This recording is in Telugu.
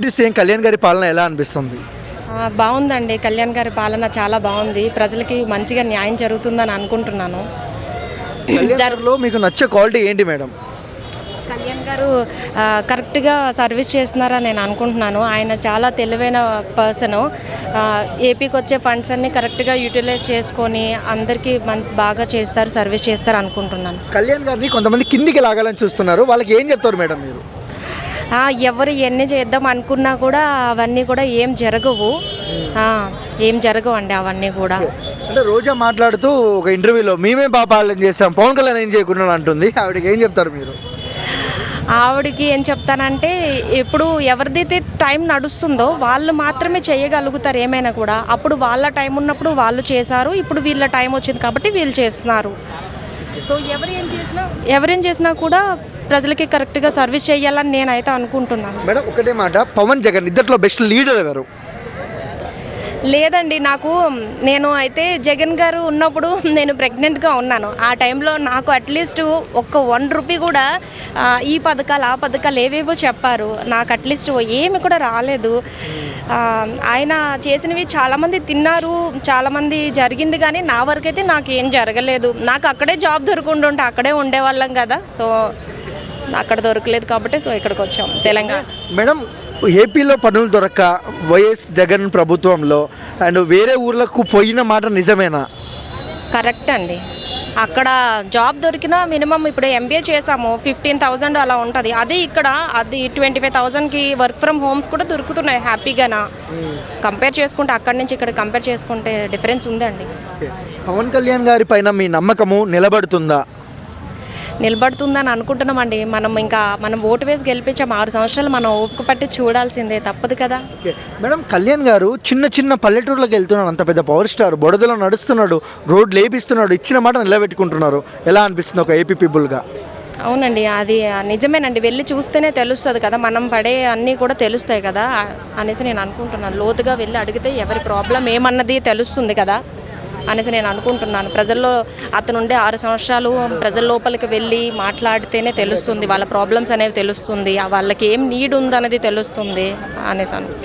డిప్యూటీ సీఎం కళ్యాణ్ గారి పాలన ఎలా అనిపిస్తుంది? బాగుందండి. కళ్యాణ్ గారి పాలన చాలా బాగుంది. ప్రజలకి మంచిగా న్యాయం జరుగుతుందని అనుకుంటున్నాను. కళ్యాణ్ గారిలో మీకు నచ్చే క్వాలిటీ ఏంటి మేడం? కళ్యాణ్ గారు కరెక్ట్గా సర్వీస్ చేస్తున్నారని నేను అనుకుంటున్నాను. ఆయన చాలా తెలివైన పర్సన్. ఏపీకి వచ్చే ఫండ్స్ అన్ని కరెక్ట్గా యూటిలైజ్ చేసుకొని అందరికీ బాగా చేస్తారు సర్వీస్ చేస్తారు అనుకుంటున్నాను. కళ్యాణ్ గారిని కొంతమంది కిందికి లాగాలని చూస్తున్నారు. వాళ్ళకి ఏం చెప్తారు మేడం మీరు? ఎవరు ఎన్ని చేద్దాం అనుకున్నా కూడా అవన్నీ కూడా ఏం జరగవు. ఏం జరగవు అండి అవన్నీ కూడా. అంటే రోజా మాట్లాడుతూ ఒక ఇంటర్వ్యూలో మేమే బాగా పాలన చేస్తాం పవన్ కళ్యాణ్ ఏం చేయకుండా అంటుంది. ఆవిడకి ఏం చెప్తారు మీరు? ఆవిడకి ఏం చెప్తానంటే ఇప్పుడు ఎవరిదైతే టైం నడుస్తుందో వాళ్ళు మాత్రమే చేయగలుగుతారు ఏమైనా కూడా. అప్పుడు వాళ్ళ టైం ఉన్నప్పుడు వాళ్ళు చేశారు ఇప్పుడు వీళ్ళ టైం వచ్చింది కాబట్టి వీళ్ళు చేస్తున్నారు. సో ఎవరు ఏం చేసినా ఎవరేం చేసినా కూడా ప్రజలకి కరెక్ట్గా సర్వీస్ చేయాలని నేనైతే అనుకుంటున్నాను. మేడం ఒకటే మాట పవన్ జగన్ ఇద్దట్లో బెస్ట్ లీడర్ ఎవరు? లేదండి నాకు నేను అయితే జగన్ గారు ఉన్నప్పుడు నేను ప్రెగ్నెంట్గా ఉన్నాను. ఆ టైంలో నాకు అట్లీస్ట్ ఒక్క వన్ రూపీ కూడా ఈ పథకాలు ఆ పథకాలు ఏవేవో చెప్పారు. నాకు అట్లీస్ట్ ఏమి కూడా రాలేదు. ఆయన చేసినవి చాలామంది తిన్నారు చాలామంది జరిగింది కానీ నా వరకైతే నాకు ఏం జరగలేదు. నాకు అక్కడే జాబ్ దొరుకుంటుంటే అక్కడే ఉండేవాళ్ళం కదా. సో అక్కడ దొరకలేదు కాబట్టి సో ఇక్కడికి వచ్చాం. తెలంగాణ. మేడం ఏపీలో పనులు దొరక్క వైఎస్ జగన్ ప్రభుత్వంలో అండ్ వేరే ఊర్లకు పోయిన మాట నిజమేనా? కరెక్ట్ అండి. అక్కడ జాబ్ దొరికినా మినిమం ఇప్పుడు ఎంబీఏ చేసాము ఫిఫ్టీన్ థౌజండ్ అలా ఉంటుంది. అదే ఇక్కడ అది ట్వంటీ ఫైవ్ థౌజండ్కి వర్క్ ఫ్రమ్ హోమ్స్ కూడా దొరుకుతున్నాయి హ్యాపీగానా? కంపేర్ చేసుకుంటే అక్కడి నుంచి ఇక్కడ కంపేర్ చేసుకుంటే డిఫరెన్స్ ఉందండి. పవన్ కళ్యాణ్ గారి పైన మీ నమ్మకము నిలబడుతుందా? నిలబడుతుందని అనుకుంటున్నామండి. మనం ఇంకా మనం ఓటు వేసి గెలిపించాం. ఆరు సంవత్సరాలు మనం ఓపిక పట్టి చూడాల్సిందే తప్పదు కదా. మేడం కళ్యాణ్ గారు చిన్న చిన్న పల్లెటూర్లకు వెళ్తున్నాడు. అంత పెద్ద పవర్ స్టార్ బుడదలో నడుస్తున్నాడు రోడ్లు లేపిస్తున్నాడు ఇచ్చిన మాట నిలబెట్టుకుంటున్నారు. ఎలా అనిపిస్తుంది ఒక ఏపీ పీపుల్గా? అవునండి అది నిజమేనండి. వెళ్ళి చూస్తేనే తెలుస్తుంది కదా. మనం పడే అన్నీ కూడా తెలుస్తాయి కదా అనేసి నేను అనుకుంటున్నాను. లోతుగా వెళ్ళి అడిగితే ఎవరి ప్రాబ్లం ఏమన్నది తెలుస్తుంది కదా. అనేసి నేను అనుకుంటున్నాను. ప్రజల్లో అతనుండే ఆరు సంవత్సరాలు ప్రజల లోపలికి వెళ్ళి మాట్లాడితేనే తెలుస్తుంది. వాళ్ళ ప్రాబ్లమ్స్ అనేవి తెలుస్తుంది. వాళ్ళకి ఏం నీడ్ ఉందనేది తెలుస్తుంది అనేసి అను